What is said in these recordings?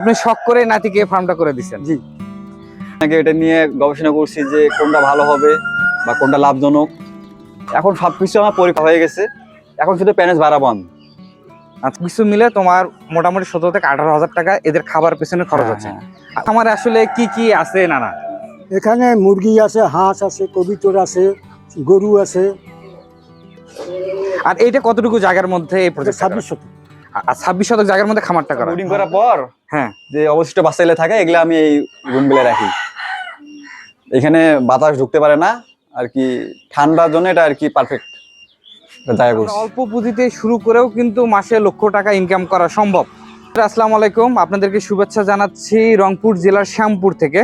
আপনি শখ করে নাতিকে ফার্মটা করে দিচ্ছেন জি। আগে এটা নিয়ে গবেষণা করছি যে কোনটা ভালো হবে বা কোনটা লাভজনক। এখন সব কিছু আমার পরীক্ষা হয়ে গেছে। এখন শুধু প্যানেজ বাড়াবো আমি আচ্ছা কিছু মিলে তোমার মোটামুটি সতেরো থেকে আঠারো হাজার টাকা এদের খাবার পেছনে খরচ হ্যাঁ, হচ্ছে। আমার আসলে কি কি আছে না না এখানে মুরগি আছে হাঁস আছে কবিতর আছে গরু আছে। আর এইটা কতটুকু জায়গার মধ্যে এই প্রজেক্ট ছাব্বিশ শত আর ছাব্বিশ শতক জায়গার মধ্যে খামারটা করা। ব্রিডিং করার পর? হ্যাঁ। যে অবশিষ্ট বাচ্চাগুলো থাকে এগুলো আমি এই রুমগুলো রাখি। এখানে বাতাস ঢুকতে পারে না আর কি ঠান্ডার জন্য এটা আর কি পারফেক্ট অল্প পুঁজিতে শুরু করেও কিন্তু মাসে লক্ষ টাকা ইনকাম করা সম্ভব। আসসালামু আলাইকুম আপনাদেরকে শুভেচ্ছা জানাচ্ছি রংপুর জেলার শ্যামপুর থেকে।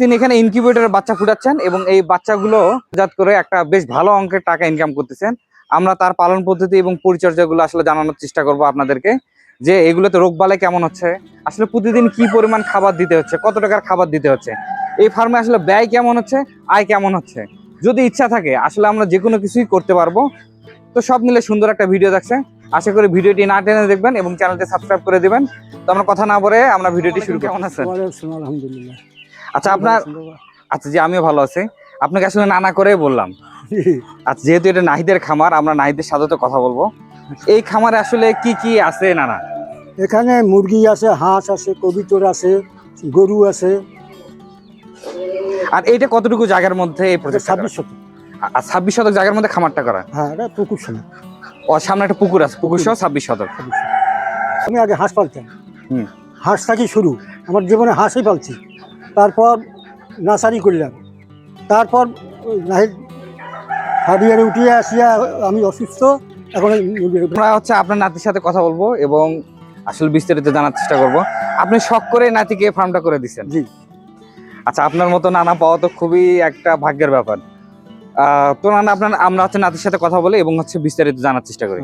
তিনি এখানে ইনকিউবেটরের বাচ্চা ফুটাচ্ছেন এবং এই বাচ্চাগুলো জাত করে একটা বেশ ভালো অঙ্কের টাকা ইনকাম করতেছেন। আমরা তার পালন পদ্ধতি এবং পরিচর্যাগুলো আসলে জানানোর চেষ্টা করব আপনাদেরকে যে এগুলোতে রোগ রোগবালাই কেমন হচ্ছে আসলে প্রতিদিন কি পরিমাণ খাবার দিতে হচ্ছে কত টাকার খাবার দিতে হচ্ছে এই ফার্মে আসলে ব্যয় কেমন হচ্ছে আয় কেমন হচ্ছে যদি ইচ্ছা থাকে আসলে আমরা যে কোনো কিছুই করতে পারব। তো সব মিলে সুন্দর একটা ভিডিও দেখছে আশা করি ভিডিওটি না টেনে দেখবেন এবং চ্যানেলটি সাবস্ক্রাইব করে দিবেন। তো আমরা কথা না বলে আমরা ভিডিওটি শুরু কেমন আছেন আলহামদুলিল্লাহ। আচ্ছা আপনার আচ্ছা জি আমিও ভালো আছি। আপনাকে আসলে নানা করে বললাম। আচ্ছা যেহেতু এটা নাহিদের খামার আমরা নাহিদের সাথে তো কথা বলব। এই খামারে আসলে কি কি আছে নানা? এখানে মুরগি আছে হাঁস আছে কবিতর আছে গরু আছে। আর এইটা কতটুকু জায়গার মধ্যে এই প্রজেক্ট ছাব্বিশ শতক। আর ছাব্বিশ শতক জায়গার মধ্যে খামারটা করা? হ্যাঁ এটা পুকুর সময় ও সামনে একটা পুকুর আছে পুকুর সহ ছাব্বিশ শতক। আমি আগে হাঁস পালতাম। হুম। হাঁস থাকি শুরু। আমার জীবনে হাঁসই পালছি। তারপর নার্সারি করলাম। তারপর নাহিদ হারিয়ারে উঠিয়ে আসিয়া আমি অসুস্থ এখন আমরা হচ্ছে আপনার নাতির সাথে কথা বলব এবং আসলে বিস্তারিত জানার চেষ্টা করব। আপনি শখ করে নাতিকে ফার্মটা করে দিচ্ছেন জি। আচ্ছা আপনার মতো নানা পাওয়া তো খুবই একটা ভাগ্যের ব্যাপার। তো নানা আপনার আমরা হচ্ছে নাতির সাথে কথা বলি এবং হচ্ছে বিস্তারিত জানার চেষ্টা করি।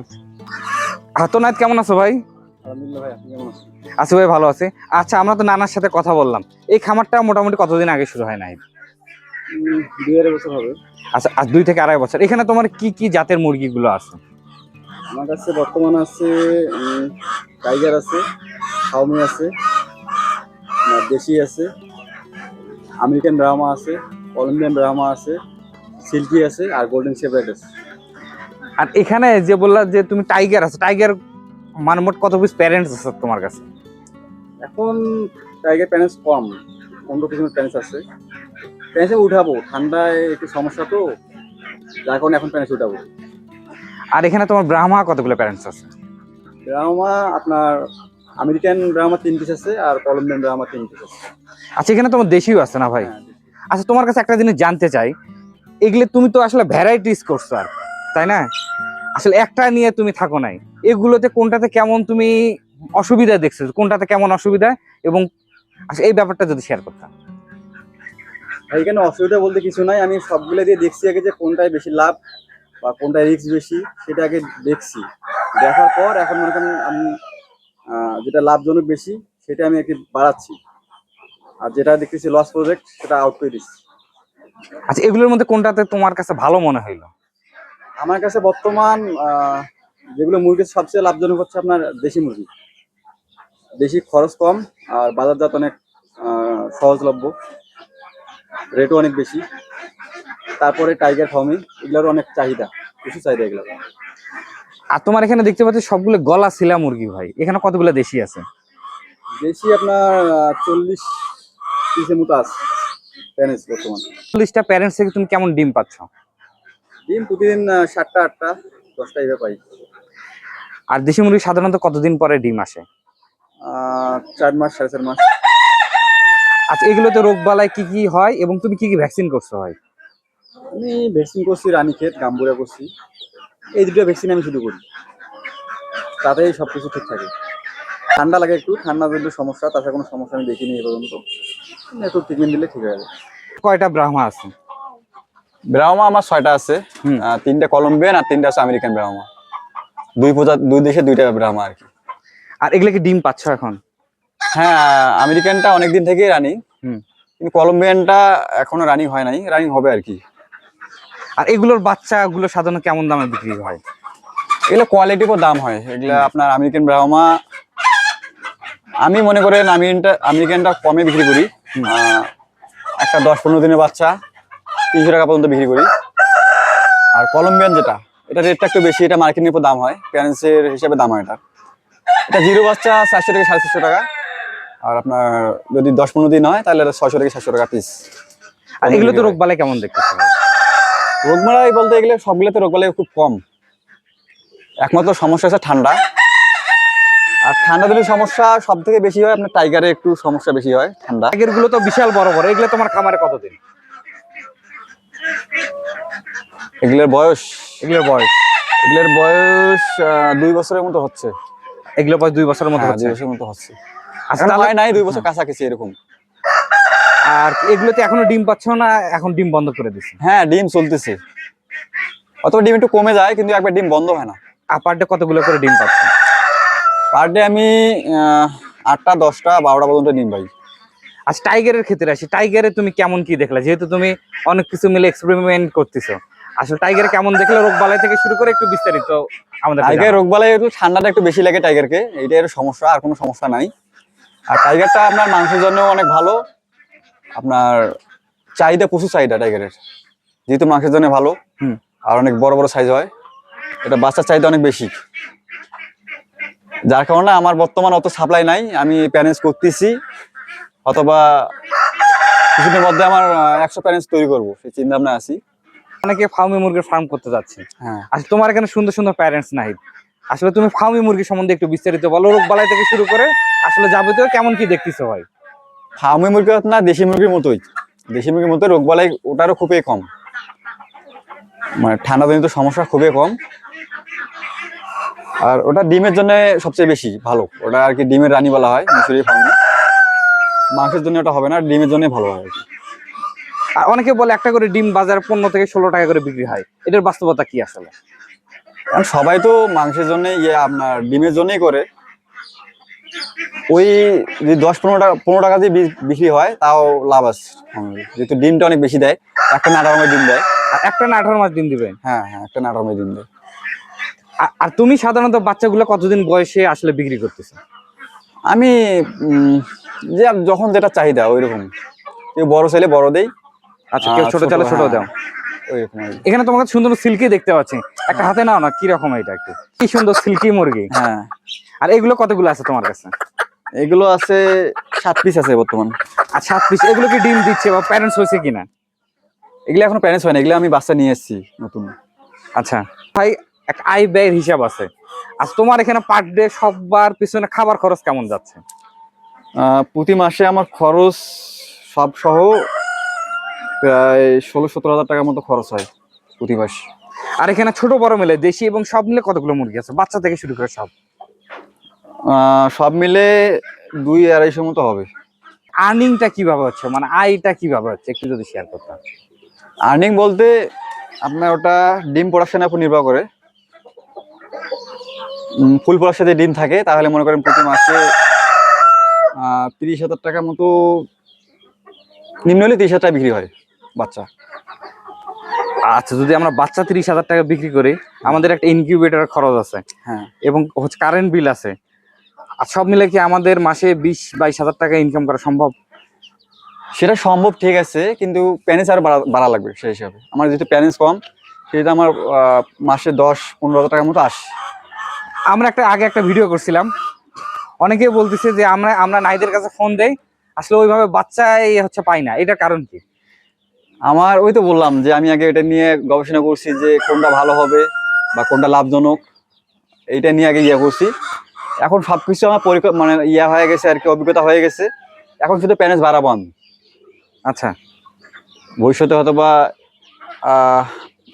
হ্যাঁ তো নাত কেমন আছো ভাই? আছি ভাই ভালো আছে। আচ্ছা আমরা তো নানার সাথে কথা বললাম। এই খামারটা মোটামুটি কতদিন আগে শুরু হয় নাই? দুই আড়াই বছর হবে। আচ্ছা আজ দুই থেকে আড়াই বছর। এখানে তোমার কি কি জাতের মুরগিগুলো আছে? আমার কাছে বর্তমান আছে টাইগার আছে হাউমি আছে দেশি আছে আমেরিকান ব্রাহ্মা আছে কলম্বিয়ান ব্রাহ্মা আছে সিল্কি আছে আর গোল্ডেন শেপার্ড আছে। আর এখানে যে বললা যে তুমি টাইগার আছে টাইগার মানে মোট কত পিস প্যারেন্টস আছে তোমার কাছে? এখন টাইগার প্যানেস কম পনেরো পিস প্যানেস আছে। প্যানেসে উঠাবো ঠান্ডায় একটু সমস্যা তো যার কারণে এখন প্যানেস উঠাবো। আর এখানে তোমার ব্রাহ্মা কতগুলো প্যারেন্টস আছে? ব্রাহ্মা আপনার আমেরিকান ব্রাহ্মা তিন পিস আছে আর কলম্বিয়ান ব্রাহ্মা তিন পিস আছে। আচ্ছা এখানে তোমার দেশিও আছে না ভাই? হ্যাঁ, আচ্ছা তোমার কাছে একটা জিনিস জানতে চাই। এগুলো তুমি তো আসলে ভ্যারাইটিস করছ আর তাই না? আসলে একটা নিয়ে তুমি থাকো নাই। এগুলোতে কোনটাতে কেমন তুমি অসুবিধা দেখছ? কোনটাতে কেমন অসুবিধা? এবং আচ্ছা এই ব্যাপারটা যদি শেয়ার করতাম। এখানে অসুবিধা বলতে কিছু নাই আমি সবগুলো দিয়ে দেখছি আগে যে কোনটায় বেশি লাভ বা কোনটায় রিস্ক বেশি সেটা আগে দেখছি। দেখার পর এখন মনে করেন আমি যেটা লাভজনক বেশি সেটা আমি একটু বাড়াচ্ছি। আর যেটা দেখতেছি লস প্রজেক্ট সেটা আউট করে দিচ্ছি। আচ্ছা এগুলোর মধ্যে কোনটাতে তোমার কাছে ভালো মনে হইল? আমার কাছে বর্তমান যেগুলো মুরগির সবচেয়ে লাভজনক হচ্ছে আপনার দেশি মুরগি। দেশি খরচ কম আর বাজারজাত অনেক সহজলভ্য। রেটও অনেক বেশি। তারপরে টাইগার ফার্মি এগুলোর অনেক চাহিদা প্রচুর চাহিদা এগুলো আর তোমার এখানে দেখতে পাচ্ছি সবগুলো গলা শিলা মুরগি ভাই। এখানে কতগুলো দেশি আছে? দেশি আপনার চল্লিশ পিসের মতো আছে প্যানেস বর্তমান। চল্লিশটা প্যারেন্টস থেকে তুমি কেমন ডিম পাচ্ছ? ডিম প্রতিদিন সাতটা আটটা দশটা এভাবে পাই। আর দেশি মুরগি সাধারণত কতদিন পরে ডিম আসে? চার মাস সাড়ে চার মাস। আচ্ছা এগুলোতে রোগ বালাই কি কি হয় এবং তুমি কি কি ভ্যাকসিন করছ হয়? আমি ভ্যাকসিন করছি রানীক্ষেত গাম্বুরা করছি। এই দুটো ভ্যাকসিন আমি শুরু করি। তাতেই সব কিছু ঠিক থাকে। ঠান্ডা লাগে একটু ঠান্ডা একটু সমস্যা তাছাড়া কোনো সমস্যা আমি দেখিনি এ পর্যন্ত। একটু ট্রিটমেন্ট দিলে ঠিক হয়ে যাবে। কয়টা ব্রাহ্মা আছে? ব্রাহ্মা আমার ছয়টা আছে। তিনটা কলম্বিয়ান আর তিনটা আছে আমেরিকান ব্রাহ্মা। দুই প্রজা দুই দেশে দুইটা ব্রাহ্মা আর কি। আর এগুলো কি ডিম পাচ্ছ এখন? হ্যাঁ আমেরিকানটা অনেকদিন থেকেই রানিং। হুম। কিন্তু কলম্বিয়ানটা এখনও রানিং হয় নাই রানিং হবে আর কি। আর এগুলোর বাচ্চাগুলো সাধারণত কেমন দামে বিক্রি হয়? এগুলো কোয়ালিটির উপর দাম হয়। এগুলো আপনার আমেরিকান ব্রাহ্মা আমি মনে করেন আমি আমেরিকানটা কমে বিক্রি করি। একটা দশ পনেরো দিনের বাচ্চা তিনশো টাকা পর্যন্ত বিক্রি করি। আর কলম্বিয়ান যেটা এটা রেটটা একটু বেশি এটা মার্কেটের উপর দাম হয়। প্যারেন্টসের হিসাবে দাম হয় এটা। এটা জিরো বাচ্চা চারশো থেকে সাড়ে চারশো টাকা। আর আপনার যদি দশ পনেরো দিন হয় তাহলে ছয়শো থেকে সাতশো টাকা পিস আর এগুলো। তো রোগ বালাই কেমন দেখতেছে ভাই? রোগমালাই বলতে গেলে সবগুলোতে রোগমালাই খুব কম। একমাত্র সমস্যা আছে ঠান্ডা। আর ঠান্ডা দিনের সমস্যা সব থেকে বেশি হয় আপনার টাইগারে একটু সমস্যা বেশি হয় ঠান্ডা। আগেরগুলো তো বিশাল বড় বড় এগুলো তোমার খামারে কতদিন? এগুলোর বয়স। এগুলোর বয়স? এগুলোর বয়স দুই বছরের মতো হচ্ছে। এগুলো বয়স দুই বছরের মতো হ্যাঁ, হচ্ছে। দুই বছরের মতো হচ্ছে। হয় নাই দুই বছর কাছাকাছি এরকম। আর এগুলোতে এখনও ডিম পাচ্ছ না এখন ডিম বন্ধ করে দিছে হ্যাঁ ডিম চলতেছে। অথবা ডিম একটু কমে যায় কিন্তু একবার ডিম বন্ধ হয় না। পার ডে কতগুলো করে ডিম পাচ্ছ? পার ডে আমি আটটা দশটা বারোটা পর্যন্ত ডিম পাই। আজ টাইগারের ক্ষেত্রে আসি টাইগারে তুমি কেমন কি দেখলা? যেহেতু তুমি অনেক কিছু মিলে এক্সপেরিমেন্ট করতেছো। আসলে টাইগার কেমন দেখলে? রোগ বালাই থেকে শুরু করে একটু বিস্তারিত আমাদের টাইগার রোগ বালাই একটু ঠান্ডাটা একটু বেশি লাগে টাইগারকে এইটাই একটু সমস্যা আর কোনো সমস্যা নাই। আর টাইগারটা আপনার মাংসের জন্য অনেক ভালো। আপনার চাহিদা প্রচুর চাহিদা টাইগারের যেহেতু মাংসের জন্য ভালো হুম। আর অনেক বড় বড় সাইজ হয় এটা বাচ্চার চাহিদা অনেক বেশি। যার কারণে আমার বর্তমান অত সাপ্লাই নাই আমি প্যারেন্টস করতেছি অথবা কিছুদিনের মধ্যে আমার একশো প্যারেন্টস তৈরি করব সেই চিন্তা ভাবনা আছি। অনেকে ফার্মি মুরগির ফার্ম করতে যাচ্ছে। হ্যাঁ। আসলে তোমার এখানে সুন্দর সুন্দর প্যারেন্টস নাই। আসলে তুমি ফার্মি মুরগি সম্বন্ধে একটু বিস্তারিত বলো রোগ বালাই থেকে শুরু করে আসলে যাবতীয় কেমন কি দেখতেছো ভাই? ফার্মি মুরগি না দেশি মুরগির মতোই। দেশি মুরগির মতো রোগ বালাই ওটারও খুবই কম। মানে ঠান্ডা জনিত সমস্যা খুবই কম। আর ওটা ডিমের জন্য সবচেয়ে বেশি ভালো। ওটা আর কি ডিমের রানী বলা হয় মিশরি ফার্মে মাংসের জন্য ওটা হবে না ডিমের জন্য ভালো হয় আর কি। আর অনেকে বলে একটা করে ডিম বাজার পনেরো থেকে ষোলো টাকা করে বিক্রি হয়। এটার বাস্তবতা কি আসলে? সবাই তো মাংসের জন্য ইয়ে আপনার ডিমের জন্যই করে। ওই যদি দশ পনেরো টাকা পনেরো টাকা দিয়ে বিক্রি হয় তাও লাভ আছে। যেহেতু ডিমটা অনেক বেশি দেয় একটা নাটা ডিম দেয়। আর একটা না আঠারো মাস ডিম দিবে? হ্যাঁ হ্যাঁ একটা নাটা ডিম দেয়। আর তুমি সাধারণত বাচ্চাগুলো কতদিন বয়সে আসলে বিক্রি করতেছো? আমি যে যখন যেটা চাহিদা ওই রকম কেউ বড় ছেলে বড় দেই। আচ্ছা কেউ ছোট চালে ছোট হ্যাঁ, দাও। এখানে তোমাকে সুন্দর সিল্কি দেখতে পাচ্ছি। একটা হাতে নাও না কি রকম এটা একটু? কি সুন্দর সিল্কি মুরগি। হ্যাঁ। আর এগুলো কতগুলো আছে তোমার কাছে? এগুলো আছে সাত পিস আছে বর্তমান। আর সাত পিস এগুলো কি ডিম দিচ্ছে বা প্যারেন্টস হয়েছে কিনা? এগুলো এখন প্যারেন্টস হয় না এগুলো আমি বাচ্চা নিয়ে এসেছি নতুন। আচ্ছা। ভাই এক আয় ব্যয়ের হিসাব আছে। আর তোমার এখানে পার ডে সবার পিছনে খাবার খরচ কেমন যাচ্ছে? আহ, প্রতি মাসে আমার খরচ সব সহ প্রায় ষোলো সতেরো হাজার টাকার মতো খরচ হয় প্রতি মাস। আর এখানে ছোট বড় মিলে দেশি এবং সব মিলে কতগুলো মুরগি আছে? বাচ্চা থেকে শুরু করে সব। সব মিলে দুই আড়াইশো মতো হবে। আর্নিংটা কীভাবে হচ্ছে? মানে আয়টা কীভাবে হচ্ছে? একটু যদি শেয়ার করতাম। আর্নিং বলতে আপনার ওটা ডিম প্রোডাকশনের উপর নির্ভর করে। ফুল প্রোডাকশনে ডিম থাকে তাহলে মনে করেন প্রতি মাসে তিরিশ হাজার টাকা মতো নিম্ন হলে তিরিশ হাজার টাকা বিক্রি হয়। বাচ্চা। আচ্ছা যদি আমরা বাচ্চা তিরিশ হাজার টাকা বিক্রি করি আমাদের একটা ইনকিউবেটর খরচ আছে। হ্যাঁ। এবং হচ্ছে কারেন্ট বিল আছে। আর সব মিলে কি আমাদের মাসে বিশ বাইশ হাজার টাকা ইনকাম করা সম্ভব? সেটা সম্ভব ঠিক আছে কিন্তু প্যানেজ আর বাড়া লাগবে সেই হিসাবে। আমার যেহেতু প্যানেজ কম সেটা আমার মাসে দশ পনেরো হাজার টাকার মতো আসে। আমরা একটা আগে একটা ভিডিও করছিলাম। অনেকে বলতেছে যে আমরা আমরা নাইদের কাছে ফোন দেই আসলে ওইভাবে বাচ্চাই হচ্ছে পাই না। এটার কারণ কি? আমার ওই তো বললাম যে আমি আগে এটা নিয়ে গবেষণা করছি যে কোনটা ভালো হবে বা কোনটা লাভজনক। এইটা নিয়ে আগে ইয়ে করছি। এখন সব কিছু আমার পরিকল্প মানে ইয়া হয়ে গেছে আর কি অভিজ্ঞতা হয়ে গেছে। এখন শুধু প্যানেজ বাড়াবো আমি আচ্ছা ভবিষ্যতে হয়তো বা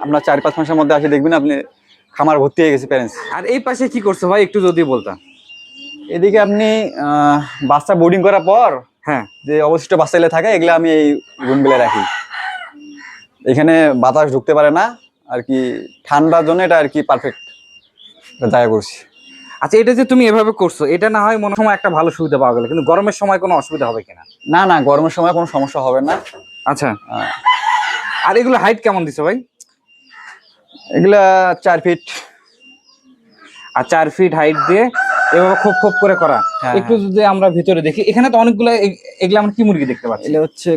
আপনার চার পাঁচ মাসের মধ্যে আসে দেখবেন আপনি খামার ভর্তি হয়ে গেছে প্যারেন্টস আর এই পাশে কি করছ ভাই একটু যদি বলতাম এদিকে আপনি বাচ্চা বোর্ডিং করার পর হ্যাঁ। যে অবশিষ্ট বাচ্চা এলে থাকে এগুলো আমি এই রুমগুলো রাখি। এখানে বাতাস ঢুকতে পারে না আর কি ঠান্ডার জন্য এটা আর কি পারফেক্ট জায়গা করছি। আচ্ছা এটা যে তুমি এভাবে করছ এটা না হয় মনে হয় সময় একটা ভালো সুবিধা পাওয়া গেল কিন্তু গরমের সময় কোনো অসুবিধা হবে কিনা? না না গরমের সময় কোনো সমস্যা হবে না। আচ্ছা। আহ, আর এগুলো হাইট কেমন দিছো ভাই? এগুলা চার ফিট আর চার ফিট হাইট দিয়ে এভাবে খোপ খোপ করে করা। হ্যাঁ, একটু যদি আমরা ভিতরে দেখি এখানে তো অনেকগুলো এগ- এগুলো আমরা কি মুরগি দেখতে পাচ্ছি? এটা হচ্ছে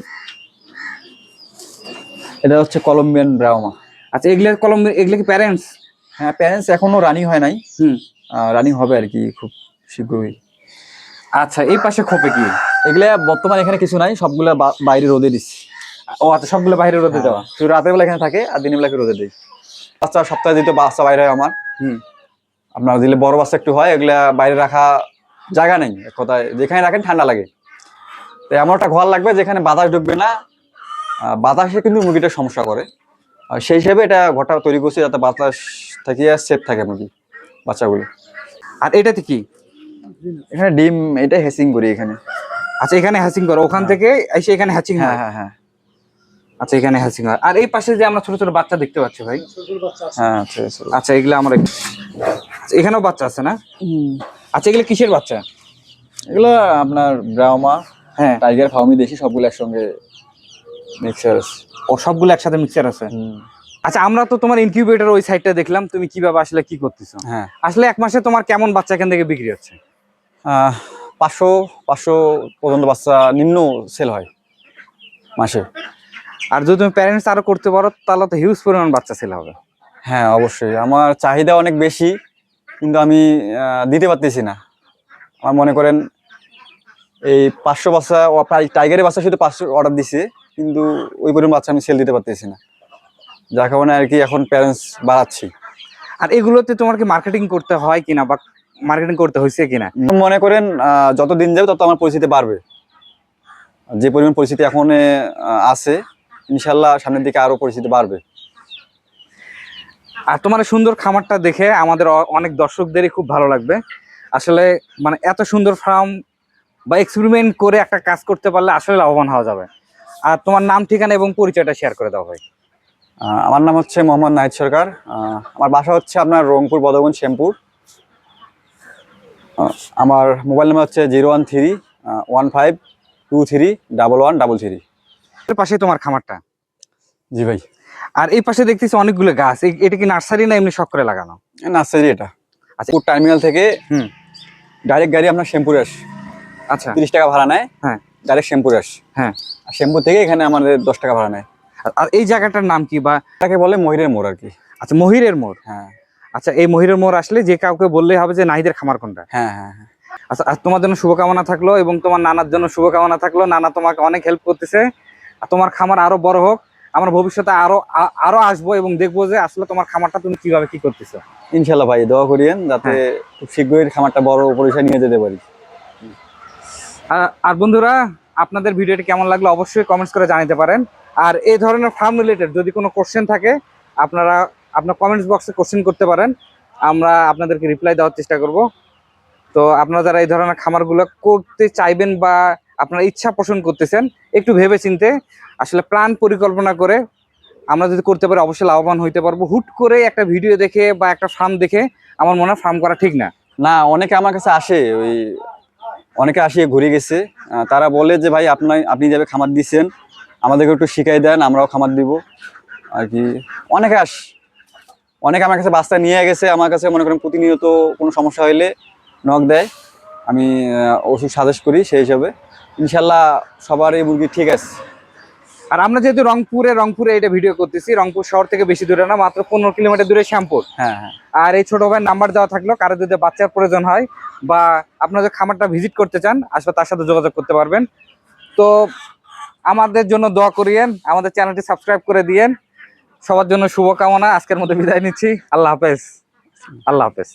এটা হচ্ছে কলম্বিয়ান ব্রাউমা আচ্ছা এগুলো কলম এগুলো কি প্যারেন্টস হ্যাঁ প্যারেন্টস এখনও রানিং হয় নাই। হুম। রানিং হবে আর কি খুব শীঘ্রই। আচ্ছা এই পাশে খোপে কি? এগুলা বর্তমানে এখানে কিছু নাই সবগুলা বাইরে রোদে দিচ্ছি। ও আচ্ছা সবগুলো বাইরে রোদে দেওয়া। শুধু রাতের বেলা এখানে থাকে আর দিনের বেলা রোদে দিই বাচ্চা সপ্তাহে দিতে বাচ্চা বাইরে হয় আমার। হুম। আপনার দিলে বড় বাচ্চা একটু হয় এগুলা বাইরে রাখা জায়গা নেই। কথায় যেখানে রাখেন ঠান্ডা লাগে। তো এমন একটা ঘর লাগবে যেখানে বাতাস ঢুকবে না বাতাসে কিন্তু মুরগিটা সমস্যা করে। আর সেই হিসেবে এটা ঘরটা তৈরি করছি যাতে বাতাস থেকে সেফ থাকে মুরগি বাচ্চাগুলো। আর এটাতে কি? এখানে ডিম এটা হেসিং করি এখানে। আচ্ছা এখানে হ্যাচিং করো। ওখান থেকে এসে এখানে হ্যাচিং হ্যাঁ? হ্যাঁ হ্যাঁ আচ্ছা এখানে হ্যাচিং হয়। আর এই পাশে যে আমরা ছোট ছোট বাচ্চা দেখতে পাচ্ছি ভাই। হ্যাঁ আচ্ছা আচ্ছা। এগুলো আমার আচ্ছা, এখানেও বাচ্চা আছে না? আচ্ছা এগুলো কিসের বাচ্চা? এগুলো আপনার ব্রাউমা হ্যাঁ। টাইগার ফাউমি দেশি সবগুলো একসঙ্গে মিক্সার আছে ও সবগুলো একসাথে মিক্সচার আছে? আচ্ছা আমরা তো তোমার ইনকিউবেটর ওই সাইডটা দেখলাম তুমি কীভাবে আসলে কি করতেছো? হ্যাঁ। আসলে এক মাসে তোমার কেমন বাচ্চা এখান থেকে বিক্রি হচ্ছে? পাঁচশো পাঁচশো পর্যন্ত বাচ্চা নিম্ন সেল হয় মাসে। আর যদি তুমি প্যারেন্টস আরও করতে পারো তাহলে তো হিউজ পরিমাণ বাচ্চা ছেলে হবে। হ্যাঁ অবশ্যই। আমার চাহিদা অনেক বেশি কিন্তু আমি দিতে পারতেছি না। আমার মনে করেন এই পাঁচশো বাচ্চা টাইগারের বাচ্চা শুধু পাঁচশো অর্ডার দিছে। কিন্তু ওই পরিমাণ বাচ্চা আমি সেল দিতে পারতেছি না। যার কারণে আর কি এখন প্যারেন্টস বাড়াচ্ছি। আর এগুলোতে তোমার কি মার্কেটিং করতে হয় কিনা বা মার্কেটিং করতে হয়েছে কিনা? মনে করেন যত দিন যাবে তত আমার পরিস্থিতি বাড়বে। যে পরিমাণ পরিস্থিতি এখন আছে ইনশাল্লাহ সামনের দিকে আরও পরিস্থিতি বাড়বে। আর তোমার সুন্দর খামারটা দেখে আমাদের অনেক দর্শকদেরই খুব ভালো লাগবে। আসলে মানে এত সুন্দর ফার্ম বা এক্সপেরিমেন্ট করে একটা কাজ করতে পারলে আসলে লাভবান হওয়া যাবে। আর তোমার নাম ঠিকানা এবং পরিচয়টা শেয়ার করে দাও ভাই। আমার নাম হচ্ছে মোহাম্মদ নাহিদ সরকার। আমার বাসা হচ্ছে আপনার রংপুর বদগঞ্জ শ্যামপুর। আমার মোবাইল নাম্বার হচ্ছে zero one three one five two three double one double three. পাশে তোমার খামারটা। জি ভাই। আর এই পাশে দেখতেছি অনেকগুলো গাছ। এটা কি নার্সারি না এমনি শখ করে লাগানো? নার্সারি এটা। আচ্ছা। টার্মিনাল থেকে হুম। ডাইরেক্ট গাড়ি আপনার শ্যামপুরে আসে। আচ্ছা। তিরিশ টাকা ভাড়া নেয়। হ্যাঁ। ডাইরেক্ট শ্যামপুরে আসে হ্যাঁ। আর শ্যামপুর থেকে এখানে আমাদের দশ টাকা ভাড়া নেয়। আর- এই জায়গাটার নাম কি বা? এটাকে বলে ময়ূরের মোড় আর কি আচ্ছা মহিরের মোড়? হ্যাঁ। আচ্ছা এই মহিরের মোড় আসলে যে কাউকে বললেই হবে যে নাহিদের খামার কোনটা? হ্যাঁ হ্যাঁ হ্যাঁ। আচ্ছা আর তোমার জন্য শুভকামনা থাকল এবং তোমার নানার জন্য শুভকামনা থাকল। নানা তোমাকে অনেক হেল্প করতেছে। আর তোমার খামার আরও বড় হোক। আমরা ভবিষ্যতে আরও আরও আসব এবং দেখব যে আসলে তোমার খামারটা তুমি কীভাবে কি করতেছো। ইনশাল্লাহ ভাই দোয়া করিয়েন যাতে হ্যাঁ। খুব শীঘ্রই খামারটা বড় পরিসরে নিয়ে যেতে পারি। আর বন্ধুরা, আপনাদের ভিডিওটি কেমন লাগল অবশ্যই কমেন্টস করে জানাতে পারেন। আর এই ধরনের ফার্ম রিলেটেড যদি কোনো কোশ্চেন থাকে, আপনারা আপনার কমেন্টস বক্সে কোশ্চেন করতে পারেন। আমরা আপনাদেরকে রিপ্লাই দেওয়ার চেষ্টা করব। তো আপনারা যারা এই ধরনের খামারগুলো করতে চাইবেন বা আপনারা ইচ্ছা পোষণ করতেছেন, একটু ভেবে চিনতে আসলে প্ল্যান পরিকল্পনা করে আমরা যদি করতে পারি, অবশ্যই লাভবান হইতে পারব। হুট করে একটা ভিডিও দেখে বা একটা ফার্ম দেখে আমার মনে হয় ফার্ম করা ঠিক না। না, অনেকে আমার কাছে আসে ওই অনেকে আসিয়ে ঘুরে গেছে। তারা বলে যে, ভাই আপনার আপনি যাবে খামার দিচ্ছেন আমাদেরকে একটু শিখাই দেন, আমরাও খামার দিব। আর কি। অনেকে আস অনেকে আমার কাছে বাস্তা নিয়ে গেছে, আমার কাছে মনে করেন প্রতিনিয়ত কোনো সমস্যা হইলে নখ দেয়। আমি ওষুধ সাজেস্ট করি সেই হিসাবে। ইনশাল্লাহ সবার এই মুরগি ঠিক আছে। আর আমরা যেহেতু রংপুরে রংপুরে এটা ভিডিও করতেছি রংপুর শহর থেকে বেশি দূরে না মাত্র পনেরো কিলোমিটার দূরে শ্যামপুর। হ্যাঁ হ্যাঁ। আর এই ছোট ভাইয়ের নাম্বার দেওয়া থাকল কারও যদি বাচ্চার প্রয়োজন হয় বা আপনারা যদি খামারটা ভিজিট করতে চান আসলে তার সাথে যোগাযোগ করতে পারবেন। তো আমাদের জন্য দোয়া করিয়েন আমাদের চ্যানেলটি সাবস্ক্রাইব করে দিয়েন। সবার জন্য শুভকামনা আজকের মধ্যে বিদায় নিচ্ছি। আল্লাহ হাফেজ। আল্লাহ হাফেজ।